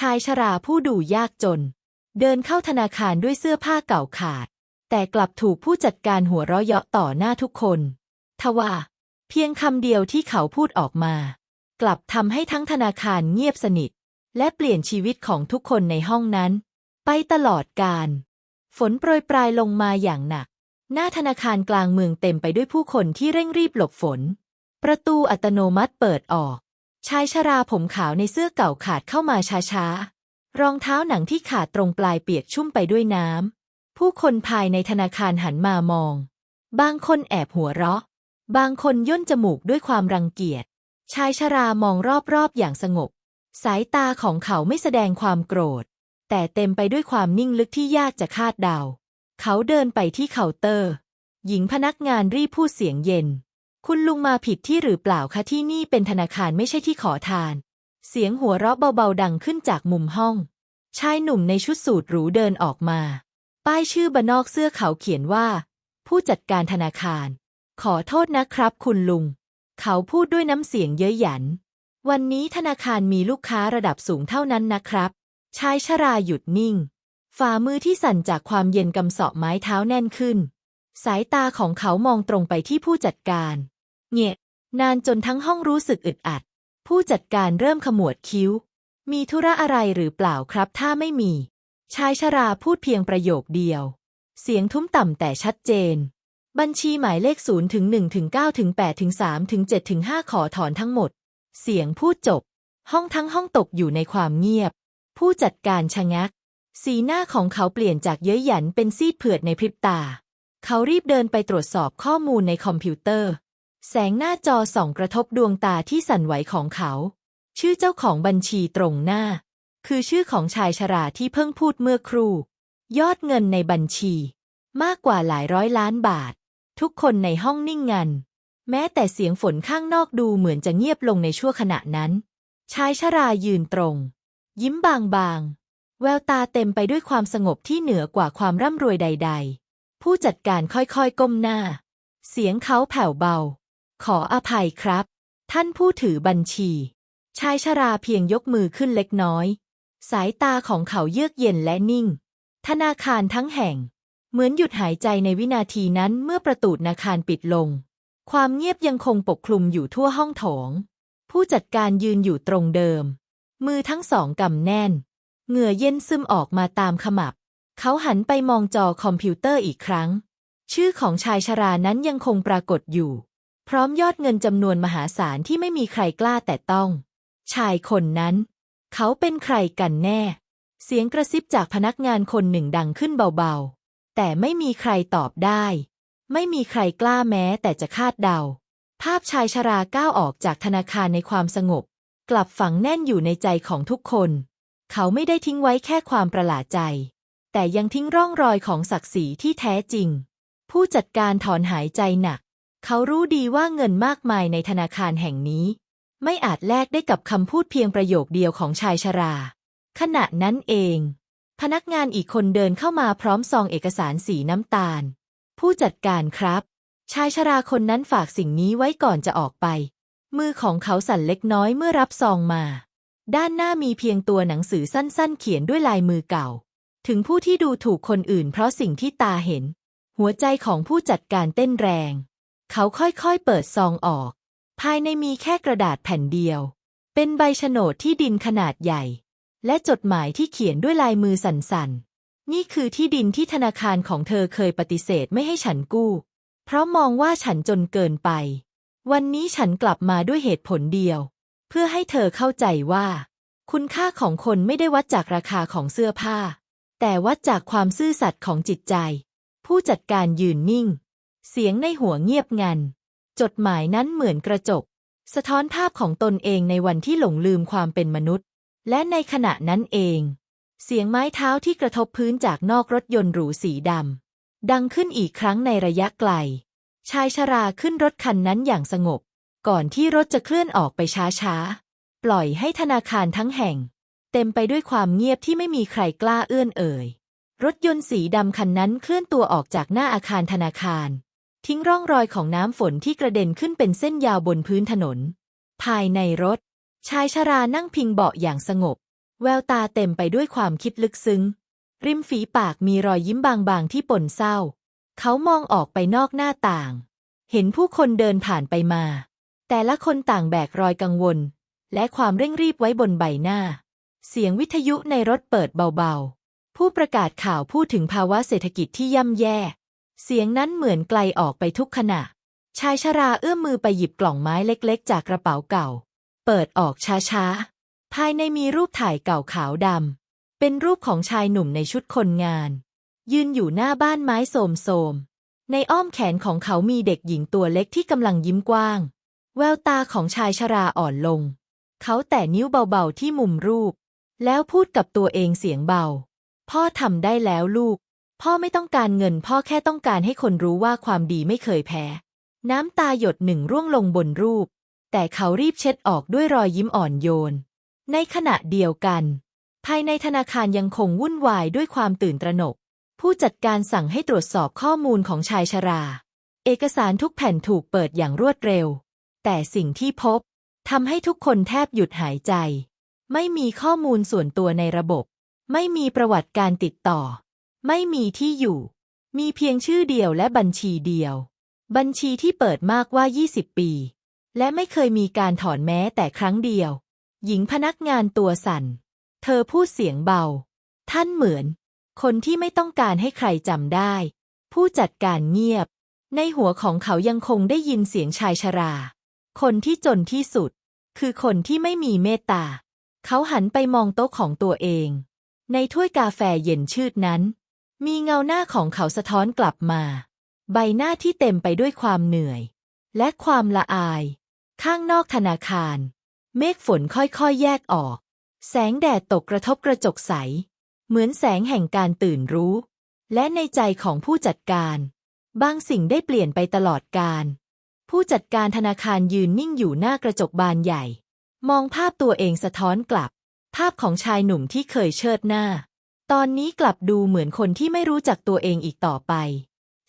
ชายชราผู้ดูยากจน เดินเข้าธนาคารด้วยเสื้อผ้าเก่าขาด แต่กลับถูกผู้จัดการหัวเราะเยาะต่อหน้าทุกคน ทว่าเพียงคำเดียวที่เขาพูดออกมา กลับทำให้ทั้งธนาคารเงียบสนิท และเปลี่ยนชีวิตของทุกคนในห้องนั้น ไปตลอดกาลฝนโปรยปลายลงมาอย่างหนัก หน้าธนาคารกลางเมืองเต็มไปด้วยผู้คนที่เร่งรีบหลบฝน ประตูอัตโนมัติเปิดออก ชายชราผมขาวในเสื้อเก่าขาดเข้ามาช้าๆ รองเท้าหนังที่ขาดตรงปลายเปียกชุ่มไปด้วยน้ำ ผู้คนภายในธนาคารหันมามอง บางคนแอบหัวเราะ บางคนย่นจมูกด้วยความรังเกียจ ชายชรามองรอบๆอย่างสงบ สายตาของเขาไม่แสดงความโกรธ แต่เต็มไปด้วยความนิ่งลึกที่ยากจะคาดเดา เขาเดินไปที่เคาน์เตอร์ หญิงพนักงานรีบพูดเสียงเย็น คุณลุงมาผิดที่หรือเปล่าคะที่นี่เป็นธนาคารไม่ใช่ที่ขอทาน เสียงหัวเราะเบาๆดังขึ้นจากมุมห้อง ชายหนุ่มในชุดสูทหรูเดินออกมา ป้ายชื่อบนอกเสื้อเขาเขียนว่า ผู้จัดการธนาคาร ขอโทษนะครับคุณลุง เขาพูดด้วยน้ำเสียงเย้ยหยัน วันนี้ธนาคารมีลูกค้าระดับสูงเท่านั้นนะครับ ชายชราหยุดนิ่ง ฝ่ามือที่สั่นจากความเย็นกำเสาะไม้เท้าแน่นขึ้น สายตาของเขามองตรงไปที่ผู้จัดการ เงียนานจนทั้งห้องรู้สึกอึดอัด ผู้จัดการเริ่มขมวดคิ้ว มีธุระอะไรหรือเปล่าครับ ถ้าไม่มี ชายชราพูดเพียงประโยคเดียว เสียงทุ้มต่ำแต่ชัดเจน บัญชีหมายเลข0ถึง1ถึง9ถึง8ถึง3ถึง7ถึง5ขอถอนทั้งหมด เสียงพูดจบ ห้องทั้งห้องตกอยู่ในความเงียบ ผู้จัดการชะงัก สีหน้าของเขาเปลี่ยนจากเย้ยหยันเป็นซีดเผือดในพริบตา เขารีบเดินไปตรวจสอบข้อมูลในคอมพิวเตอร์ แสงหน้าจอส่องกระทบดวงตาที่สั่นไหวของเขา ชื่อเจ้าของบัญชีตรงหน้า คือชื่อของชายชราที่เพิ่งพูดเมื่อครู่ ยอดเงินในบัญชี มากกว่าหลายร้อยล้านบาท ทุกคนในห้องนิ่งงัน แม้แต่เสียงฝนข้างนอกดูเหมือนจะเงียบลงในชั่วขณะนั้น ชายชรายืนตรง ยิ้มบางๆ แววตาเต็มไปด้วยความสงบที่เหนือกว่าความร่ำรวยใด ๆ ผู้จัดการค่อยๆก้มหน้า เสียงเขาแผ่วเบา ขออภัยครับ ท่านผู้ถือบัญชี ชายชราเพียงยกมือขึ้นเล็กน้อย สายตาของเขาเยือกเย็นและนิ่ง ธนาคารทั้งแห่ง เหมือนหยุดหายใจในวินาทีนั้นเมื่อประตูธนาคารปิดลง ความเงียบยังคงปกคลุมอยู่ทั่วห้องโถง ผู้จัดการยืนอยู่ตรงเดิม มือทั้งสองกำแน่น เหงื่อเย็นซึมออกมาตามขมับ เขาหันไปมองจอคอมพิวเตอร์อีกครั้ง ชื่อของชายชรานั้นยังคงปรากฏอยู่ พร้อมยอดเงินจำนวนมหาศาลที่ไม่มีใครกล้าแต่ต้อง ชายคนนั้น เขาเป็นใครกันแน่ เสียงกระซิบจากพนักงานคนหนึ่งดังขึ้นเบาๆ แต่ไม่มีใครตอบได้ ไม่มีใครกล้าแม้แต่จะคาดเดา ภาพชายชราก้าวออกจากธนาคารในความสงบ กลับฝังแน่นอยู่ในใจของทุกคน เขาไม่ได้ทิ้งไว้แค่ความประหลาดใจ แต่ยังทิ้งร่องรอยของศักดิ์ศรีที่แท้จริง ผู้จัดการถอนหายใจหนัก เขารู้ดีว่าเงินมากมายในธนาคารแห่งนี้ ไม่อาจแลกได้กับคำพูดเพียงประโยคเดียวของชายชรา ขณะนั้นเอง พนักงานอีกคนเดินเข้ามาพร้อมซองเอกสารสีน้ำตาล ผู้จัดการครับ ชายชราคนนั้นฝากสิ่งนี้ไว้ก่อนจะออกไป มือของเขาสั่นเล็กน้อยเมื่อรับซองมา ด้านหน้ามีเพียงตัวหนังสือสั้นๆ เขียนด้วยลายมือเก่า ถึงผู้ที่ดูถูกคนอื่นเพราะสิ่งที่ตาเห็น หัวใจของผู้จัดการเต้นแรง เขาค่อยๆเปิดซองออก ภายในมีแค่กระดาษแผ่นเดียว เป็นใบโฉนดที่ดินขนาดใหญ่ และจดหมายที่เขียนด้วยลายมือสั่นๆ นี่คือที่ดินที่ธนาคารของเธอเคยปฏิเสธไม่ให้ฉันกู้ เพราะมองว่าฉันจนเกินไป วันนี้ฉันกลับมาด้วยเหตุผลเดียว เพื่อให้เธอเข้าใจว่า คุณค่าของคนไม่ได้วัดจากราคาของเสื้อผ้า แต่วัดจากความซื่อสัตย์ของจิตใจ ผู้จัดการยืนนิ่ง เสียงในหัวเงียบงัน จดหมายนั้นเหมือนกระจก สะท้อนภาพของตนเองในวันที่หลงลืมความเป็นมนุษย์ และในขณะนั้นเอง เสียงไม้เท้าที่กระทบพื้นจากนอกรถยนต์หรูสีดำดังขึ้นอีกครั้งในระยะไกล ชายชราขึ้นรถคันนั้นอย่างสงบ ก่อนที่รถจะเคลื่อนออกไปช้าๆ ปล่อยให้ธนาคารทั้งแห่ง เต็มไปด้วยความเงียบที่ไม่มีใครกล้าเอื้อนเอ่ย รถยนต์สีดำคันนั้นเคลื่อนตัวออกจากหน้าอาคารธนาคาร ทิ้งร่องรอยของน้ำฝนที่กระเด็นขึ้นเป็นเส้นยาวบนพื้นถนน ภายในรถ ชายชรานั่งพิงเบาะอย่างสงบ แววตาเต็มไปด้วยความคิดลึกซึ้ง ริมฝีปากมีรอยยิ้มบางๆที่ปนเศร้า เขามองออกไปนอกหน้าต่าง เห็นผู้คนเดินผ่านไปมา แต่ละคนต่างแบกรอยกังวล และความเร่งรีบไว้บนใบหน้า เสียงวิทยุในรถเปิดเบาๆ ผู้ประกาศข่าวพูดถึงภาวะเศรษฐกิจที่ย่ำแย่ เสียงนั้นเหมือนไกลออกไปทุกขณะ ชายชราเอื้อมมือไปหยิบกล่องไม้เล็กๆ จากกระเป๋าเก่า เปิดออกช้าๆ ภายในมีรูปถ่ายเก่าขาวดำ เป็นรูปของชายหนุ่มในชุดคนงาน ยืนอยู่หน้าบ้านไม้โสมๆ ในอ้อมแขนของเขามีเด็กหญิงตัวเล็กที่กำลังยิ้มกว้าง แววตาของชายชราอ่อนลง เขาแตะนิ้วเบาๆที่มุมรูป แล้วพูดกับตัวเองเสียงเบา พ่อทำได้แล้วลูก พ่อไม่ต้องการเงินพ่อแค่ต้องการให้คนรู้ว่าความดีไม่เคยแพ้ น้ำตาหยดหนึ่งร่วงลงบนรูป แต่เขารีบเช็ดออกด้วยรอยยิ้มอ่อนโยน ในขณะเดียวกัน ภายในธนาคารยังคงวุ่นวายด้วยความตื่นตระหนก ผู้จัดการสั่งให้ตรวจสอบข้อมูลของชายชรา เอกสารทุกแผ่นถูกเปิดอย่างรวดเร็ว แต่สิ่งที่พบทำให้ทุกคนแทบหยุดหายใจ ไม่มีข้อมูลส่วนตัวในระบบ ไม่มีประวัติการติดต่อ ไม่มีที่อยู่ มีเพียงชื่อเดียวและบัญชีเดียว บัญชีที่เปิดมากว่า 20 ปี และไม่เคยมีการถอนแม้แต่ครั้งเดียว หญิงพนักงานตัวสั่น เธอพูดเสียงเบา ท่านเหมือน คนที่ไม่ต้องการให้ใครจำได้ ผู้จัดการเงียบ ในหัวของเขายังคงได้ยินเสียงชายชรา คนที่จนที่สุด คือคนที่ไม่มีเมตตา เขาหันไปมองโต๊ะของตัวเอง ในถ้วยกาแฟเย็นชืดนั้น มีเงาหน้าของเขาสะท้อนกลับมา ใบหน้าที่เต็มไปด้วยความเหนื่อย และความละอาย ข้างนอกธนาคาร เมฆฝนค่อยๆแยกออก แสงแดดตกกระทบกระจกใส เหมือนแสงแห่งการตื่นรู้ และในใจของผู้จัดการ บางสิ่งได้เปลี่ยนไปตลอดการ ผู้จัดการธนาคารยืนนิ่งอยู่หน้ากระจกบานใหญ่ มองภาพตัวเองสะท้อนกลับ ภาพของชายหนุ่มที่เคยเชิดหน้า ตอนนี้กลับดูเหมือนคนที่ไม่รู้จักตัวเองอีกต่อไป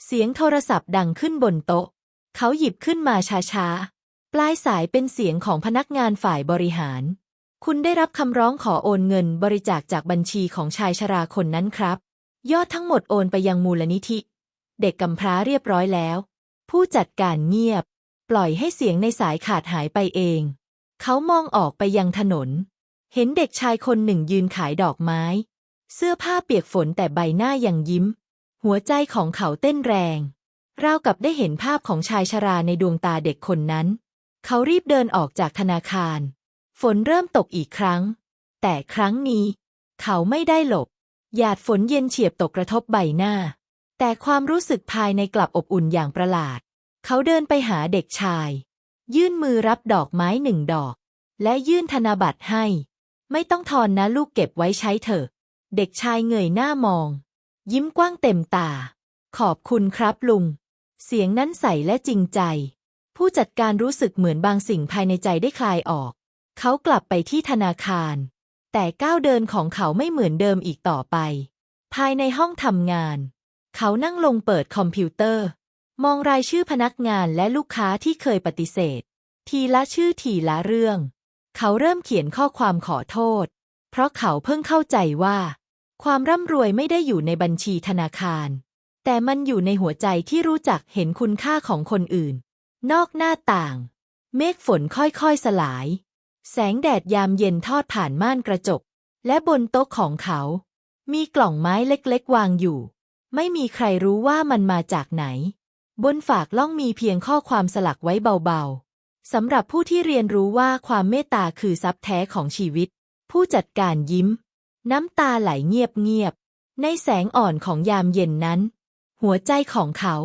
เสียงโทรศัพท์ดังขึ้นบนโต๊ะ เขาหยิบขึ้นมาช้าๆ ปลายสายเป็นเสียงของพนักงานฝ่ายบริหาร คุณได้รับคำร้องขอโอนเงินบริจาคจากบัญชีของชายชราคนนั้นครับ ยอดทั้งหมดโอนไปยังมูลนิธิ เด็กกำพร้าเรียบร้อยแล้ว ผู้จัดการเงียบ ปล่อยให้เสียงในสายขาดหายไปเอง เขามองออกไปยังถนน เห็นเด็กชายคนหนึ่งยืนขายดอกไม้ เสื้อผ้าเปียกฝนแต่ใบหน้ายังยิ้ม หัวใจของเขาเต้นแรง ราวกับได้เห็นภาพของชายชราในดวงตาเด็กคนนั้น เขารีบเดินออกจากธนาคาร ฝนเริ่มตกอีกครั้ง แต่ครั้งนี้ เขาไม่ได้หลบ หยาดฝนเย็นเฉียบตกกระทบใบหน้า แต่ความรู้สึกภายในกลับอบอุ่นอย่างประหลาด เขาเดินไปหาเด็กชาย ยื่นมือรับดอกไม้หนึ่งดอก และยื่นธนบัตรให้ ไม่ต้องทอนนะลูกเก็บไว้ใช้เถอะ เด็กชายเงยหน้ามอง ยิ้มกว้างเต็มตา ขอบคุณครับลุง เสียงนั้นใสและจริงใจ ผู้จัดการรู้สึกเหมือนบางสิ่งภายในใจได้คลายออก เขากลับไปที่ธนาคาร แต่ก้าวเดินของเขาไม่เหมือนเดิมอีกต่อไป ภายในห้องทำงาน เขานั่งลงเปิดคอมพิวเตอร์ มองรายชื่อพนักงานและลูกค้าที่เคยปฏิเสธ ทีละชื่อทีละเรื่อง เขาเริ่มเขียนข้อความขอโทษ เพราะเขาเพิ่งเข้าใจว่า ความร่ำรวยไม่ได้อยู่ในบัญชีธนาคาร แต่มันอยู่ในหัวใจที่รู้จักเห็นคุณค่าของคนอื่น นอกหน้าต่าง เมฆฝนค่อยๆสลาย แสงแดดยามเย็นทอดผ่านม่านกระจก และบนโต๊ะของเขา มีกล่องไม้เล็กๆ วางอยู่ ไม่มีใครรู้ว่ามันมาจากไหน บนฝากล่องมีเพียงข้อความสลักไว้เบาๆ สำหรับผู้ที่เรียนรู้ว่าความเมตตาคือทรัพย์แท้ของชีวิต ผู้จัดการยิ้ม น้ำตาไหลเงียบๆ ในแสงอ่อนของยามเย็นนั้น หัวใจของเขา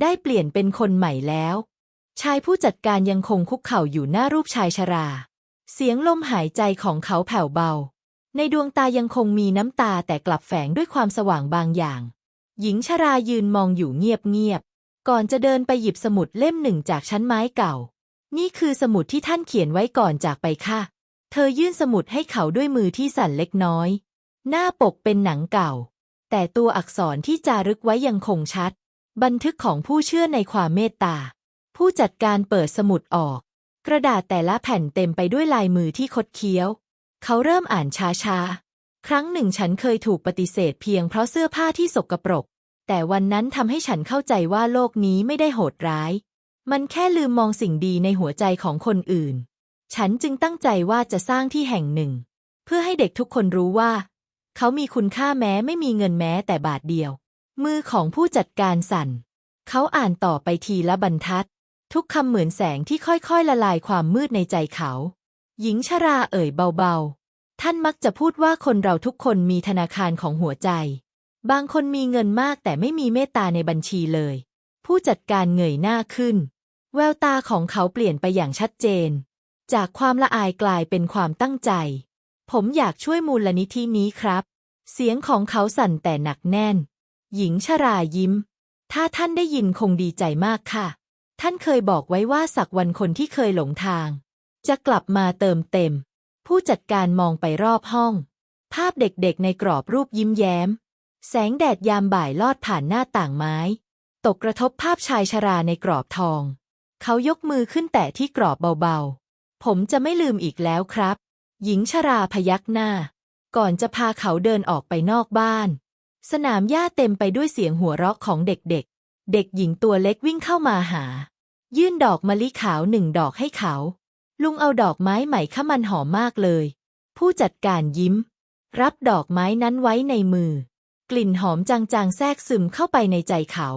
ได้เปลี่ยนเป็นคนใหม่แล้ว ชายผู้จัดการยังคงคุกเข่าอยู่หน้ารูปชายชรา เสียงลมหายใจของเขาแผ่วเบา ในดวงตายังคงมีน้ำตาแต่กลับแฝงด้วยความสว่างบางอย่าง หญิงชรายืนมองอยู่เงียบๆ ก่อนจะเดินไปหยิบสมุดเล่มหนึ่งจากชั้นไม้เก่า นี่คือสมุดที่ท่านเขียนไว้ก่อนจากไปค่ะ เธอยื่นสมุดให้เขาด้วยมือที่สั่นเล็กน้อย หน้าปกเป็นหนังเก่า แต่ตัวอักษรที่จารึกไว้ยังคงชัด บันทึกของผู้เชื่อในความเมตตา ผู้จัดการเปิดสมุดออก กระดาษแต่ละแผ่นเต็มไปด้วยลายมือที่คดเคี้ยว เขาเริ่มอ่านช้าๆ ครั้งหนึ่งฉันเคยถูกปฏิเสธเพียงเพราะเสื้อผ้าที่สกปรก แต่วันนั้นทำให้ฉันเข้าใจว่าโลกนี้ไม่ได้โหดร้าย มันแค่ลืมมองสิ่งดีในหัวใจของคนอื่น ฉันจึงตั้งใจว่าจะสร้างที่แห่งหนึ่ง เพื่อให้เด็กทุกคนรู้ว่า เขามีคุณค่าแม้ไม่มีเงินแม้แต่บาทเดียว มือของผู้จัดการสั่น เขาอ่านต่อไปทีละบรรทัด ทุกคำเหมือนแสงที่ค่อยๆ ละลายความมืดในใจเขา หญิงชราเอ่ยเบาๆ ท่านมักจะพูดว่าคนเราทุกคนมีธนาคารของหัวใจ บางคนมีเงินมากแต่ไม่มีเมตตาในบัญชีเลย ผู้จัดการเงยหน้าขึ้น แววตาของเขาเปลี่ยนไปอย่างชัดเจน จากความละอายกลายเป็นความตั้งใจ ผมอยากช่วยมูลนิธินี้ครับ เสียงของเขาสั่นแต่หนักแน่น หญิงชรายิ้ม ถ้าท่านได้ยินคงดีใจมากค่ะ ท่านเคยบอกไว้ว่าสักวันคนที่เคยหลงทาง จะกลับมาเติมเต็ม ผู้จัดการมองไปรอบห้อง ภาพเด็กๆในกรอบรูปยิ้มแย้ม แสงแดดยามบ่ายลอดผ่านหน้าต่างไม้ ตกกระทบภาพชายชราในกรอบทอง เขายกมือขึ้นแตะที่กรอบเบาๆ ผมจะไม่ลืมอีกแล้วครับ หญิงชราพยักหน้า ก่อนจะพาเขาเดินออกไปนอกบ้าน สนามหญ้าเต็มไปด้วยเสียงหัวเราะของเด็กๆ เด็กหญิงตัวเล็กวิ่งเข้ามาหา ยื่นดอกมะลิขาวหนึ่งดอกให้เขา ลุงเอาดอกไม้ใหม่ข้ามันหอมมากเลย ผู้จัดการยิ้ม รับดอกไม้นั้นไว้ในมือ กลิ่นหอมจางๆ แทรกซึมเข้าไปในใจเขา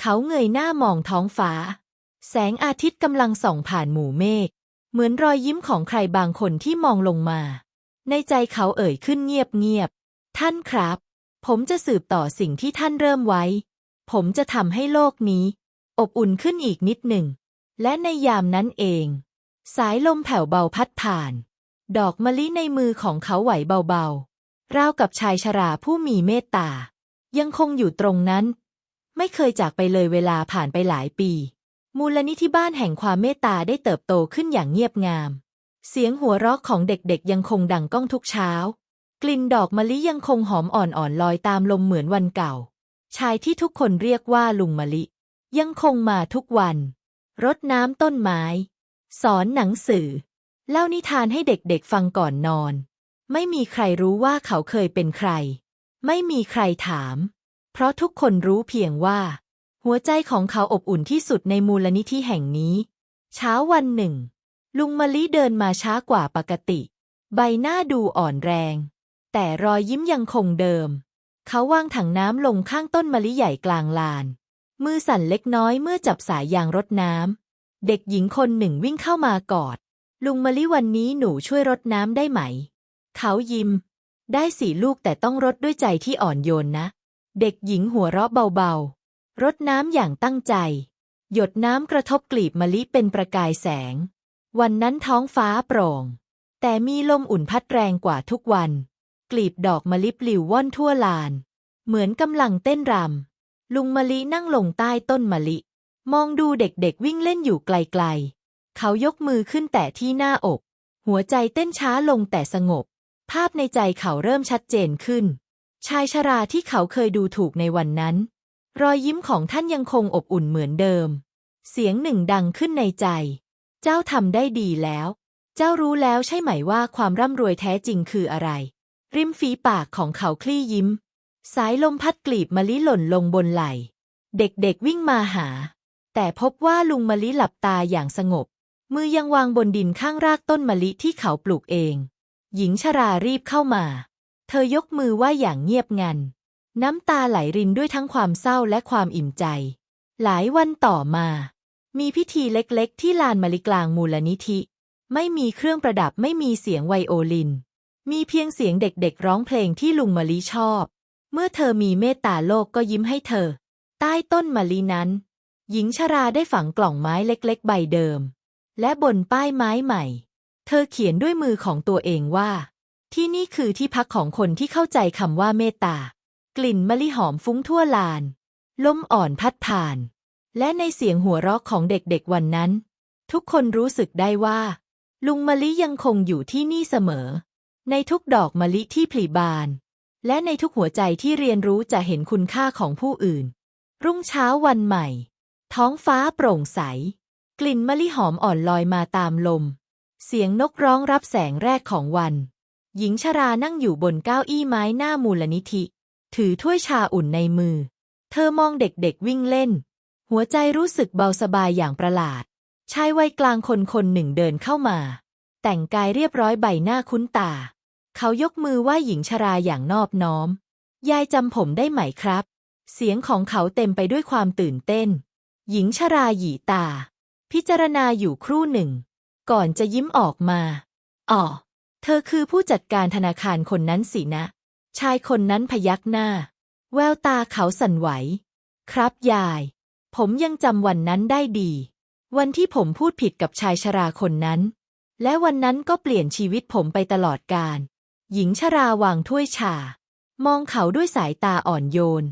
เขาเงยหน้ามองท้องฟ้า แสงอาทิตย์กำลังส่องผ่านหมู่เมฆ เหมือนรอยยิ้มของใครบางคนที่มองลงมา ในใจเขาเอ่ยขึ้นเงียบๆ ท่านครับ ผมจะสืบต่อสิ่งที่ท่านเริ่มไว้ ผมจะทำให้โลกนี้ อบอุ่นขึ้นอีกนิดหนึ่ง และในยามนั้นเอง สายลมแผ่วเบาพัดผ่าน ดอกมะลิในมือของเขาไหวเบาๆ ราวกับชายชราผู้มีเมตตา ยังคงอยู่ตรงนั้น ไม่เคยจากไปเลยเวลาผ่านไปหลายปี มูลนิธิบ้านแห่งความเมตตาได้เติบโตขึ้นอย่างเงียบงาม เสียงหัวเราะของเด็กๆ ยังคงดังก้องทุกเช้า กลิ่นดอกมะลิยังคงหอมอ่อนๆลอยตามลมเหมือนวันเก่า ชายที่ทุกคนเรียกว่าลุงมะลิ ยังคงมาทุกวัน รดน้ำต้นไม้ สอนหนังสือ เล่านิทานให้เด็กๆฟังก่อนนอน ไม่มีใครรู้ว่าเขาเคยเป็นใคร ไม่มีใครถาม เพราะทุกคนรู้เพียงว่า หัวใจของเขาอบอุ่นที่สุดในมูลนิธิแห่งนี้ เช้าวันหนึ่ง ลุงมะลิเดินมาช้ากว่าปกติ ใบหน้าดูอ่อนแรง แต่รอยยิ้มยังคงเดิม เขาวางถังน้ำลงข้างต้นมะลิใหญ่กลางลาน มือสั่นเล็กน้อยเมื่อจับสายยางรดน้ำเด็กหญิงคนหนึ่งวิ่งเข้ามากอด ลุงมะลิวันนี้หนูช่วยรดน้ำได้ไหม เขายิ้ม ได้สี่ลูกแต่ต้องรดด้วยใจที่อ่อนโยนนะ เด็กหญิงหัวเราะเบาๆ รดน้ำอย่างตั้งใจ หยดน้ำกระทบกลีบมะลิเป็นประกายแสง วันนั้นท้องฟ้าโปร่ง แต่มีลมอุ่นพัดแรงกว่าทุกวัน กลีบดอกมะลิปลิวว่อนทั่วลาน เหมือนกำลังเต้นรำ ลุงมะลินั่งลงใต้ต้นมะลิ มองดูเด็กๆวิ่งเล่นอยู่ไกลๆ เขายกมือขึ้นแต่ที่หน้าอก หัวใจเต้นช้าลงแต่สงบ ภาพในใจเขาเริ่มชัดเจนขึ้น ชายชราที่เขาเคยดูถูกในวันนั้น รอยยิ้มของท่านยังคงอบอุ่นเหมือนเดิม เสียงหนึ่งดังขึ้นในใจ เจ้าทำได้ดีแล้ว เจ้ารู้แล้วใช่ไหมว่าความร่ำรวยแท้จริงคืออะไร ริมฝีปากของเขาคลี่ยิ้ม สายลมพัดกลีบมะลิหล่นลงบนไหล เด็กๆวิ่งมาหา แต่พบว่าลุงมะลิหลับตาอย่างสงบ มือยังวางบนดินข้างรากต้นมะลิที่เขาปลูกเอง หญิงชรารีบเข้ามา เธอยกมือไหว้อย่างเงียบงัน น้ำตาไหลรินด้วยทั้งความเศร้าและความอิ่มใจ หลายวันต่อมา มีพิธีเล็กๆ ที่ลานมะลิกลางมูลนิธิ ไม่มีเครื่องประดับไม่มีเสียงไวโอลิน มีเพียงเสียงเด็กๆ ร้องเพลงที่ลุงมะลิชอบ เมื่อเธอมีเมตตาโลกก็ยิ้มให้เธอ ใต้ต้นมะลินั้น หญิงชราได้ฝังกล่องไม้เล็กๆ ใบเดิม และบนป้ายไม้ใหม่ เธอเขียนด้วยมือของตัวเองว่า ที่นี่คือที่พักของคนที่เข้าใจคำว่าเมตตา กลิ่นมะลิหอมฟุ้งทั่วลาน ลมอ่อนพัดผ่าน และในเสียงหัวเราะของเด็กๆวันนั้น ทุกคนรู้สึกได้ว่า ลุงมะลิยังคงอยู่ที่นี่เสมอ ในทุกดอกมะลิที่ผลิบาน และในทุกหัวใจที่เรียนรู้จะเห็นคุณค่าของผู้อื่น รุ่งเช้าวันใหม่ ท้องฟ้าโปร่งใส กลิ่นมะลิหอมอ่อนลอยมาตามลม เสียงนกร้องรับแสงแรกของวัน หญิงชรานั่งอยู่บนเก้าอี้ไม้หน้ามูลนิธิ ถือถ้วยชาอุ่นในมือ เธอมองเด็กๆวิ่งเล่น หัวใจรู้สึกเบาสบายอย่างประหลาด ชายวัยกลางคนคนหนึ่งเดินเข้ามา แต่งกายเรียบร้อยใบหน้าคุ้นตา เขายกมือไหว้หญิงชราอย่างนอบน้อม ยายจำผมได้ไหมครับ เสียงของเขาเต็มไปด้วยความตื่นเต้น หญิงชราหยีตา พิจารณาอยู่ครู่หนึ่ง ก่อนจะยิ้มออกมา อ๋อ เธอคือผู้จัดการธนาคารคนนั้นสินะ ชายคนนั้นพยักหน้า แววตาเขาสั่นไหว ครับยาย ผมยังจำวันนั้นได้ดี วันที่ผมพูดผิดกับชายชราคนนั้น และวันนั้นก็เปลี่ยนชีวิตผมไปตลอดกาลหญิงชราวางถ้วยชา มองเขาด้วยสายตาอ่อนโยน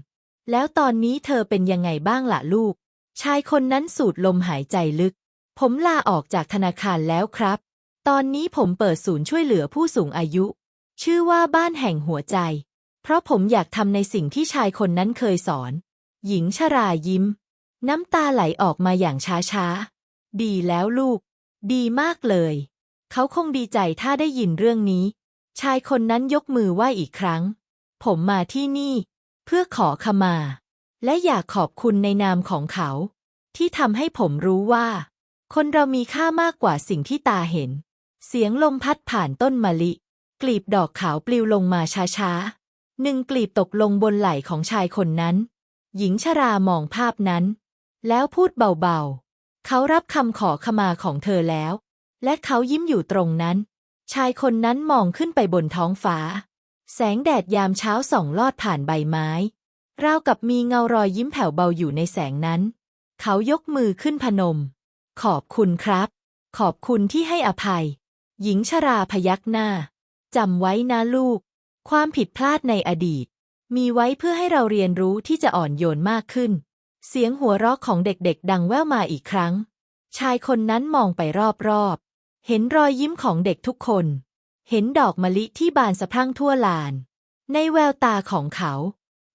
แล้วตอนนี้เธอเป็นยังไงบ้างล่ะลูก ชายคนนั้นสูดลมหายใจลึก ผมลาออกจากธนาคารแล้วครับ ตอนนี้ผมเปิดศูนย์ช่วยเหลือผู้สูงอายุ ชื่อว่าบ้านแห่งหัวใจ เพราะผมอยากทำในสิ่งที่ชายคนนั้นเคยสอน หญิงชรายิ้ม น้ำตาไหลออกมาอย่างช้าๆ ดีแล้วลูก ดีมากเลย เขาคงดีใจถ้าได้ยินเรื่องนี้ ชายคนนั้นยกมือไหว้อีกครั้ง ผมมาที่นี่ เพื่อขอขมา และอยากขอบคุณในนามของเขา ที่ทำให้ผมรู้ว่า คนเรามีค่ามากกว่าสิ่งที่ตาเห็น เสียงลมพัดผ่านต้นมะลิ กลีบดอกขาวปลิวลงมาช้าๆ หนึ่งกลีบตกลงบนไหล่ของชายคนนั้น หญิงชรามองภาพนั้น แล้วพูดเบาๆ เขารับคำขอขมาของเธอแล้ว และเขายิ้มอยู่ตรงนั้น ชายคนนั้นมองขึ้นไปบนท้องฟ้า แสงแดดยามเช้าส่องลอดผ่านใบไม้ ราวกับมีเงารอยยิ้มแผ่วเบาอยู่ในแสงนั้น เขายกมือขึ้นพนม ขอบคุณครับ ขอบคุณที่ให้อภัย หญิงชราพยักหน้า จำไว้นะลูก ความผิดพลาดในอดีต มีไว้เพื่อให้เราเรียนรู้ที่จะอ่อนโยนมากขึ้น เสียงหัวเราะของเด็กๆ ดังแว่วมาอีกครั้ง ชายคนนั้นมองไปรอบๆ เห็นรอยยิ้มของเด็กทุกคน เห็นดอกมะลิที่บานสะพรั่งทั่วลาน ในแววตาของเขา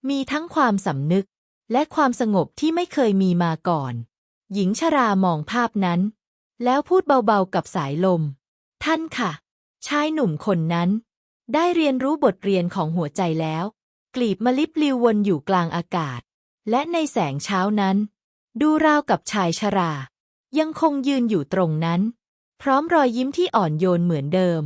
มีทั้งความสำนึก และความสงบที่ไม่เคยมีมาก่อน หญิงชรามองภาพนั้น แล้วพูดเบาๆกับสายลม ท่านค่ะ ชายหนุ่มคนนั้น ได้เรียนรู้บทเรียนของหัวใจแล้ว กลีบมะลิปลิววนอยู่กลางอากาศ และในแสงเช้านั้น ดูราวกับชายชรา ยังคงยืนอยู่ตรงนั้น พร้อมรอยยิ้มที่อ่อนโยนเหมือนเดิม